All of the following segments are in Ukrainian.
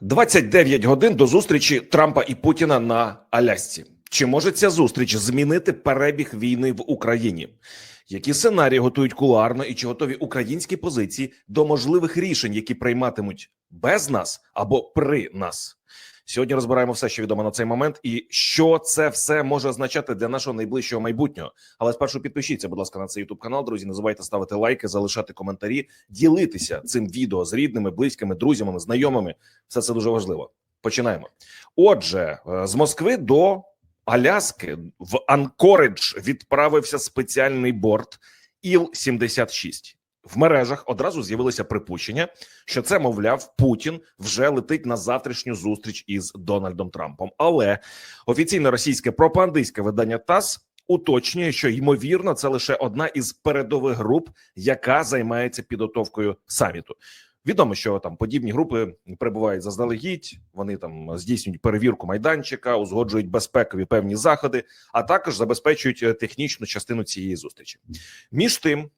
29 годин до зустрічі Трампа і Путіна на Алясці. Чи може ця зустріч змінити перебіг війни в Україні? Які сценарії готують кулуарно і чи готові українські позиції до можливих рішень, які прийматимуть без нас або при нас? Сьогодні розбираємо все, що відомо на цей момент, і що це все може означати для нашого найближчого майбутнього. Але спершу підпишіться, будь ласка, на цей youtube канал. Друзі, не забувайте ставити лайки, залишати коментарі, ділитися цим відео з рідними, близькими, друзями, знайомими. Все це дуже важливо. Починаємо. Отже, е, з Москви до Аляски в Анкоридж відправився спеціальний борт Іл-76. В мережах одразу з'явилося припущення, що це, мовляв, Путін вже летить на завтрашню зустріч із Дональдом Трампом. Але офіційне російське пропагандистське видання ТАСС уточнює, що ймовірно це лише одна із передових груп, яка займається підготовкою саміту. Відомо, що там подібні групи перебувають заздалегідь. Вони там здійснюють перевірку майданчика, узгоджують безпекові певні заходи, а також забезпечують е, технічну частину цієї зустрічі. Між тим,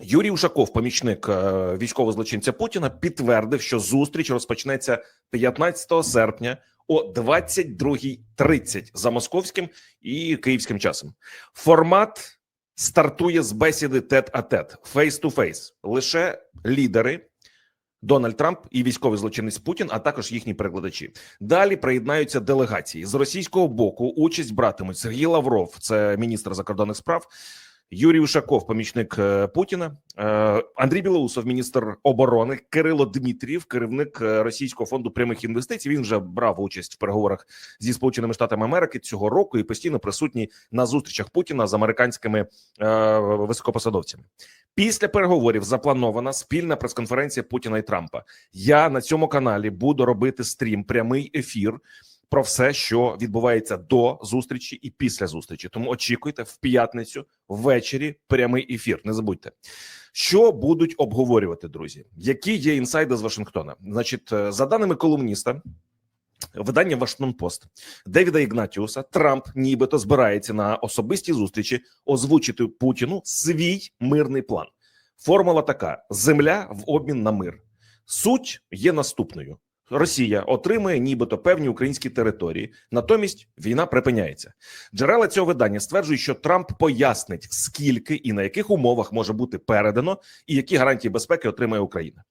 Юрій Ушаков, помічник е, військового злочинця Путіна, підтвердив, що зустріч розпочнеться 15 серпня о 22.30 за московським і київським часом. Формат стартує з бесіди тет-а-тет, фейс-ту-фейс. Лише лідери. Дональд Трамп і військовий злочинець Путін, а також їхні перекладачі. Далі приєднаються делегації з російського боку. Участь братимуть Сергій Лавров, це міністр закордонних справ. Юрій Ушаков, помічник е, Путіна, е, Андрій Білоусов, міністр оборони, Кирило Дмитрієв, керівник е, Російського фонду прямих інвестицій. Він вже брав участь в переговорах зі Сполученими Штатами Америки цього року і постійно присутній на зустрічах Путіна з американськими високопосадовцями. Після переговорів запланована спільна прес-конференція Путіна і Трампа. Я на цьому каналі буду робити стрім, прямий ефір про все, що відбувається до зустрічі і після зустрічі. Тому очікуйте в п'ятницю ввечері прямий ефір. Не забудьте, що будуть обговорювати друзі. Які є інсайди з Вашингтона? Значить, е, за даними колумніста. Видання Вашингтон Пост Девіда Ігнатіуса Трамп нібито збирається на особистій зустрічі озвучити Путіну свій мирний план. Формула така: земля в обмін на мир. Суть є наступною: Росія отримує нібито певні українські території, натомість війна припиняється. Джерела цього видання стверджують, що Трамп пояснить, скільки і на яких умовах може бути передано, і які гарантії безпеки отримає Україна.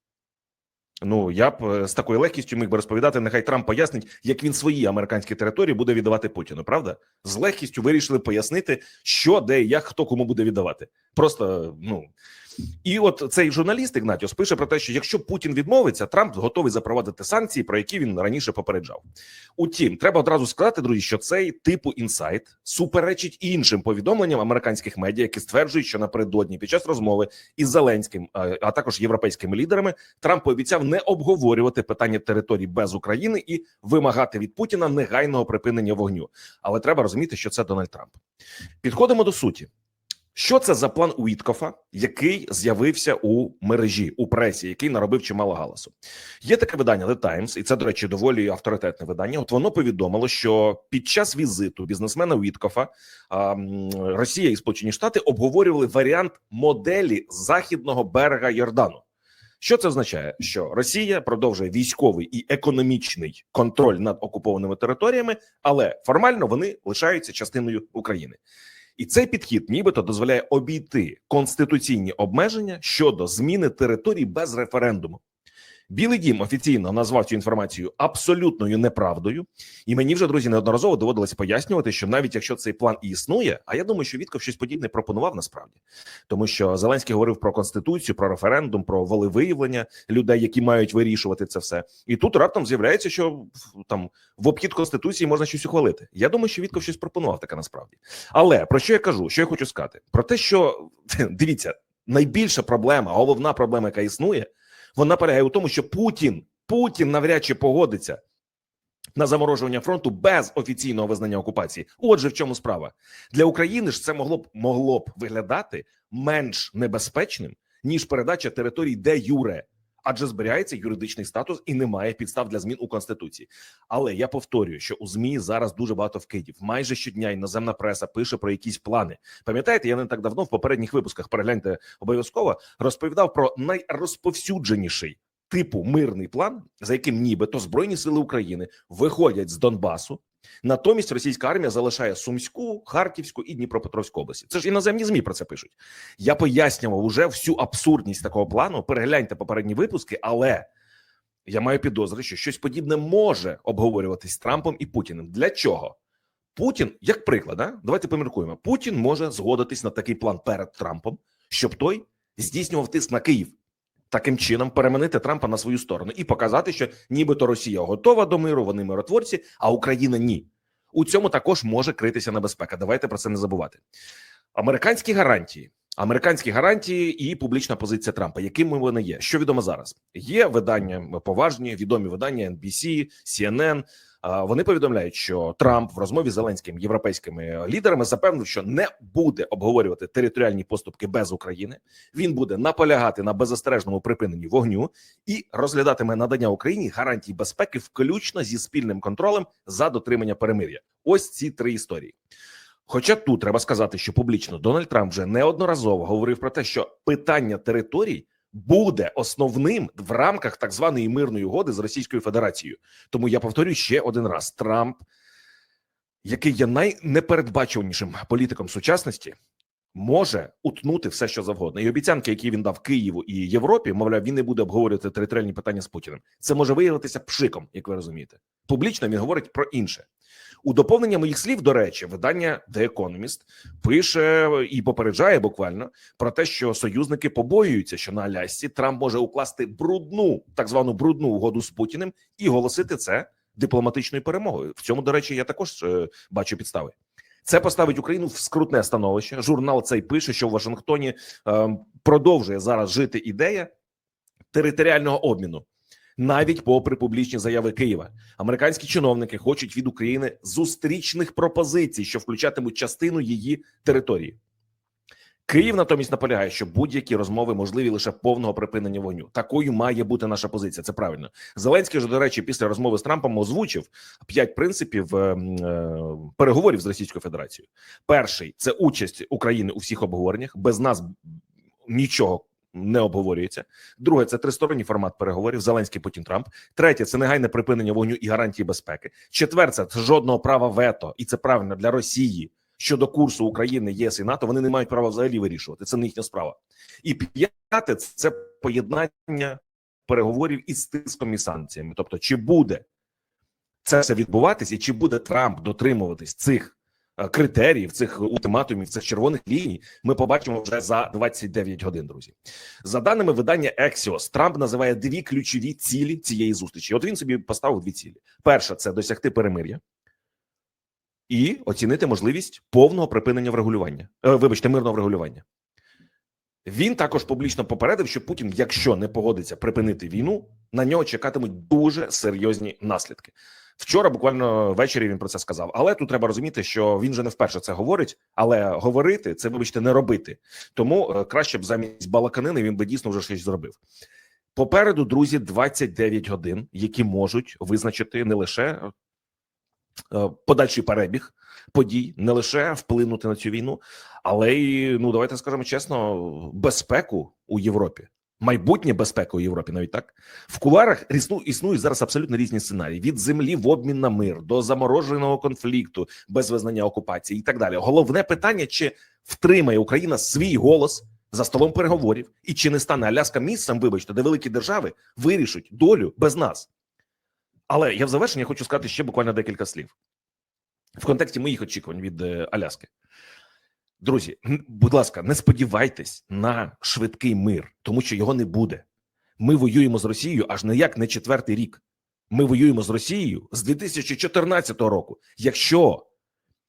Ну я б е, з такою легкістю міг би розповідати. Нехай Трамп пояснить, як він свої американські території буде віддавати Путіну. Правда, з легкістю вирішили пояснити, що де і як хто кому буде віддавати. Просто ну і от цей журналіст Ігнатіус пише про те, що якщо Путін відмовиться, Трамп готовий запровадити санкції, про які він раніше попереджав. Утім, треба одразу сказати, друзі, що цей типу інсайт суперечить іншим повідомленням американських медіа, які стверджують, що напередодні під час розмови із Зеленським, а а також європейськими лідерами, Трамп пообіцяв не обговорювати питання територій без України і вимагати від Путіна негайного припинення вогню. Але треба розуміти, що це Дональд Трамп. Підходимо до суті. Що це за план Уіткофа, який з'явився у мережі у пресі, який наробив чимало галасу? Є таке видання The Times, і це, до речі, доволі авторитетне видання. От воно повідомило, що під час візиту бізнесмена Уіткофа Росія і Сполучені Штати обговорювали варіант моделі західного берега Йордану. Що це означає? Що Росія продовжує військовий і економічний контроль над окупованими територіями, але формально вони лишаються частиною України. І цей підхід, нібито, дозволяє обійти конституційні обмеження щодо зміни територій без референдуму. Білий дім офіційно назвав цю інформацію абсолютною неправдою, і мені вже друзі неодноразово доводилось пояснювати, що навіть якщо цей план і існує, а я думаю, що Вітков щось подібне пропонував насправді, тому що Зеленський говорив про конституцію, про референдум, про волевиявлення людей, які мають вирішувати це все. І тут раптом з'являється, що там в обхід конституції можна щось ухвалити. Я думаю, що Вітков щось пропонував таке насправді. Але про що я кажу? Що я хочу сказати? Про те, що дивіться, найбільша проблема, головна проблема, яка існує. Вона полягає у тому, що Путін Путін навряд чи погодиться на заморожування фронту без офіційного визнання окупації. Отже, в чому справа для України ж це могло б могло б виглядати менш небезпечним ніж передача територій де юре, адже зберігається юридичний статус і немає підстав для змін у конституції. Але я повторюю, що у змі зараз дуже багато вкидів. Майже щодня іноземна преса пише про якісь плани. Пам'ятаєте, я не так давно в попередніх випусках перегляньте обов'язково розповідав про найрозповсюдженіший типу мирний план, за яким нібито збройні сили України виходять з Донбасу. Натомість російська армія залишає Сумську, Харківську і Дніпропетровську області. Це ж іноземні змі про це пишуть. Я пояснював уже всю абсурдність такого плану. Перегляньте попередні випуски, але я маю підозри, що щось подібне може обговорюватись з Трампом і Путіним. Для чого? Путін, як приклад, а? давайте поміркуємо. Путін може згодитись на такий план перед Трампом, щоб той здійснював тиск на Київ. Таким чином переманити Трампа на свою сторону і показати, що нібито Росія готова до миру, вони миротворці, а Україна ні. У цьому також може критися небезпека. Давайте про це не забувати. Американські гарантії, американські гарантії і публічна позиція Трампа. Якими вони є? Що відомо зараз? Є видання поважні, відомі видання NBC, CNN, Вони повідомляють, що Трамп в розмові з Зеленським європейськими лідерами запевнив, що не буде обговорювати територіальні поступки без України. Він буде наполягати на беззастережному припиненні вогню і розглядатиме надання Україні гарантій безпеки, включно зі спільним контролем за дотримання перемир'я. Ось ці три історії. Хоча тут треба сказати, що публічно Дональд Трамп вже неодноразово говорив про те, що питання територій буде основним в рамках так званої мирної угоди з Російською Федерацією. Тому я повторюю ще один раз: Трамп, який є найнепередбачуванішим політиком сучасності, може утнути все, що завгодно. І обіцянки, які він дав Києву і Європі, мовляв, він не буде обговорювати територіальні питання з Путіним. Це може виявитися пшиком, як ви розумієте. Публічно він говорить про інше. У доповнення моїх слів, до речі, видання The Economist пише і попереджає буквально про те, що союзники побоюються, що на Алясці Трамп може укласти брудну, так звану брудну угоду з Путіним і голосити це дипломатичною перемогою. В цьому, до речі, я також е, бачу підстави. Це поставить Україну в скрутне становище. Журнал цей пише, що в Вашингтоні е, продовжує зараз жити ідея територіального обміну. Навіть попри публічні заяви Києва, американські чиновники хочуть від України зустрічних пропозицій, що включатимуть частину її території. Київ натомість наполягає, що будь-які розмови можливі лише повного припинення вогню. Такою має бути наша позиція. Це правильно. Зеленський ж, до речі, після розмови з Трампом озвучив п'ять принципів е, е, переговорів з Російською Федерацією. Перший це участь України у всіх обговореннях. Без нас нічого не обговорюється. Друге, це тристоронній формат переговорів. Зеленський Путін Трамп. Третє це негайне припинення вогню і гарантії безпеки. Четверте це жодного права вето, і це правильно для Росії щодо курсу України, ЄС і НАТО. Вони не мають права взагалі вирішувати. Це не їхня справа. І п'яте це поєднання переговорів із тиском і санкціями. Тобто, чи буде це все відбуватися, і чи буде Трамп дотримуватись цих критеріїв, цих ультиматумів, цих червоних ліній, ми побачимо вже за 29 годин. Друзі, за даними видання Axios, Трамп називає дві ключові цілі цієї зустрічі. От він собі поставив дві цілі: перша це досягти перемир'я. І оцінити можливість повного припинення врегулювання, е, вибачте, мирного врегулювання. Він також публічно попередив, що Путін, якщо не погодиться припинити війну, на нього чекатимуть дуже серйозні наслідки. Вчора, буквально ввечері, він про це сказав. Але тут треба розуміти, що він же не вперше це говорить. Але говорити це, вибачте, не робити. Тому е, краще б замість балаканини він би дійсно вже щось зробив. Попереду, друзі, 29 годин, які можуть визначити не лише е, подальший перебіг подій, не лише вплинути на цю війну, але й ну давайте скажемо чесно, безпеку у Європі. Майбутнє безпека у Європі, навіть так в куларах існують зараз абсолютно різні сценарії: від землі в обмін на мир до замороженого конфлікту без визнання окупації, і так далі. Головне питання: чи втримає Україна свій голос за столом переговорів, і чи не стане Аляска місцем, вибачте, де великі держави вирішать долю без нас? Але я в завершення хочу сказати ще буквально декілька слів в контексті моїх очікувань від е, Аляски. Друзі, будь ласка, не сподівайтесь на швидкий мир, тому що його не буде. Ми воюємо з Росією аж ніяк не четвертий рік. Ми воюємо з Росією з 2014 року. Якщо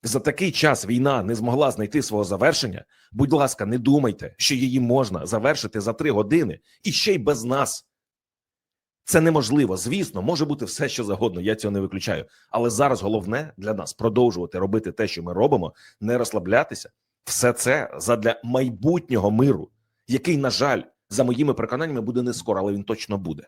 за такий час війна не змогла знайти свого завершення, будь ласка, не думайте, що її можна завершити за три години і ще й без нас. Це неможливо. Звісно, може бути все, що завгодно. Я цього не виключаю. Але зараз головне для нас продовжувати робити те, що ми робимо, не розслаблятися. Все це задля майбутнього миру, який, на жаль, за моїми переконаннями, буде не скоро, але він точно буде.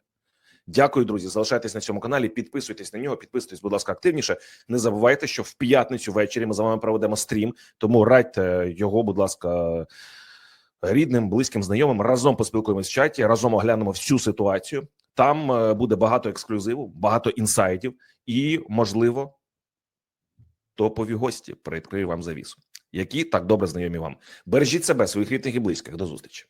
Дякую, друзі. Залишайтесь на цьому каналі. Підписуйтесь на нього, підписуйтесь, будь ласка, активніше. Не забувайте, що в п'ятницю ввечері ми з вами проведемо стрім. Тому радьте його, будь ласка, рідним, близьким, знайомим. Разом поспілкуємось в чаті, разом оглянемо всю ситуацію. Там е, буде багато ексклюзиву, багато інсайтів і, можливо, топові гості. Приоткрию вам завісу, які так добре знайомі вам. Бережіть себе, своїх рідних і близьких. До зустрічі.